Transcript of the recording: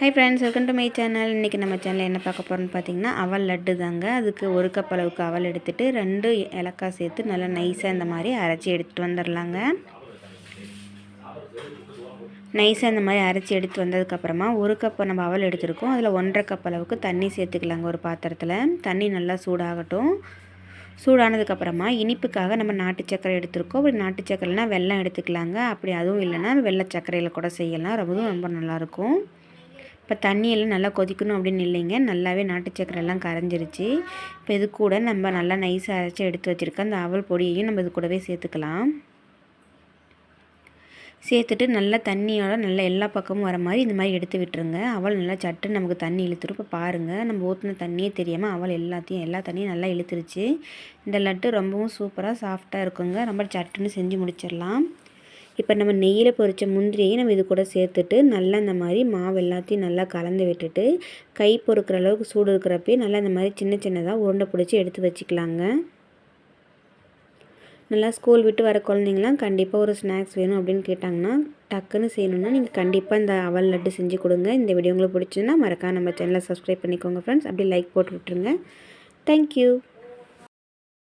Hi friends welcome to my channel இன்றைக்கி நம்ம சேனலில் என்ன பார்க்க போகிறோம்னு பார்த்தீங்கன்னா அவல் லட்டு தாங்க. அதுக்கு ஒரு கப் அளவுக்கு அவல் எடுத்துகிட்டு ரெண்டு ஏலக்காய் சேர்த்து நல்லா நைஸாக இந்த மாதிரி அரைச்சி எடுத்துகிட்டு வந்துடலாங்க நைஸாக இந்த மாதிரி அரைச்சி எடுத்து வந்ததுக்கப்புறமா ஒரு கப் நம்ம அவல் எடுத்துருக்கோம். அதில் ஒன்றரை கப் அளவுக்கு தண்ணி சேர்த்துக்கலாங்க ஒரு பாத்திரத்தில். தண்ணி நல்லா சூடாகட்டும். சூடானதுக்கப்புறமா இனிப்புக்காக நம்ம நாட்டு சக்கரை எடுத்துருக்கோம். அப்படி நாட்டு சக்கரைனா வெல்லம் எடுத்துக்கலாங்க. அப்படி அதுவும் இல்லைன்னா வெள்ளை சர்க்கரையில் கூட செய்யலாம். ரொம்பவும் ரொம்ப நல்லாயிருக்கும் இப்போ தண்ணியெல்லாம் நல்லா கொதிக்கணும் அப்படின்னு இல்லைங்க. நல்லாவே நாட்டு சக்கரை எல்லாம் கரைஞ்சிருச்சு. இப்போ இது கூட நம்ம நல்லா நைஸாக அரைச்சி எடுத்து வச்சுருக்க அந்த அவல் பொடியையும் நம்ம இது கூடவே சேர்த்துக்கலாம். சேர்த்துட்டு நல்லா தண்ணியோட நல்லா எல்லா பக்கமும் வர மாதிரி இந்த மாதிரி எடுத்து விட்டுருங்க. அவள் நல்லா சட்டுன்னு நமக்கு தண்ணி இழுத்துரும். இப்போ பாருங்கள் நம்ம ஊற்றின தண்ணியே தெரியாமல் அவள் எல்லாத்தையும் எல்லா தண்ணியும் நல்லா இழுத்துருச்சு. இந்த லட்டு ரொம்பவும் சூப்பராக சாஃப்டாக இருக்குங்க. ரொம்ப சட்டுன்னு செஞ்சு முடிச்சிடலாம். இப்போ நம்ம நெய்யில் பொரித்த முந்திரியை நம்ம இது கூட சேர்த்துட்டு நல்லா இந்த மாதிரி மாவு எல்லாத்தையும் நல்லா கலந்து விட்டுட்டு கை பொறுக்கிற அளவுக்கு சூடு இருக்கிறப்பே நல்லா இந்த மாதிரி சின்ன சின்னதாக உருண்டை பிடிச்சி எடுத்து வச்சுக்கலாங்க. நல்லா ஸ்கூல் விட்டு வர குழந்தைங்களாம் கண்டிப்பாக ஒரு ஸ்நாக்ஸ் வேணும் அப்படின்னு கேட்டாங்கன்னா டக்குன்னு செய்யணுன்னா நீங்கள் கண்டிப்பாக இந்த அவல் லட்டு செஞ்சு கொடுங்க. இந்த வீடியோ உங்களுக்கு பிடிச்சுன்னா மறக்காம நம்ம சேனலை சப்ஸ்கிரைப் பண்ணிக்கோங்க ஃப்ரெண்ட்ஸ் அப்படியே லைக் போட்டு விட்டுருங்க. தேங்க்யூ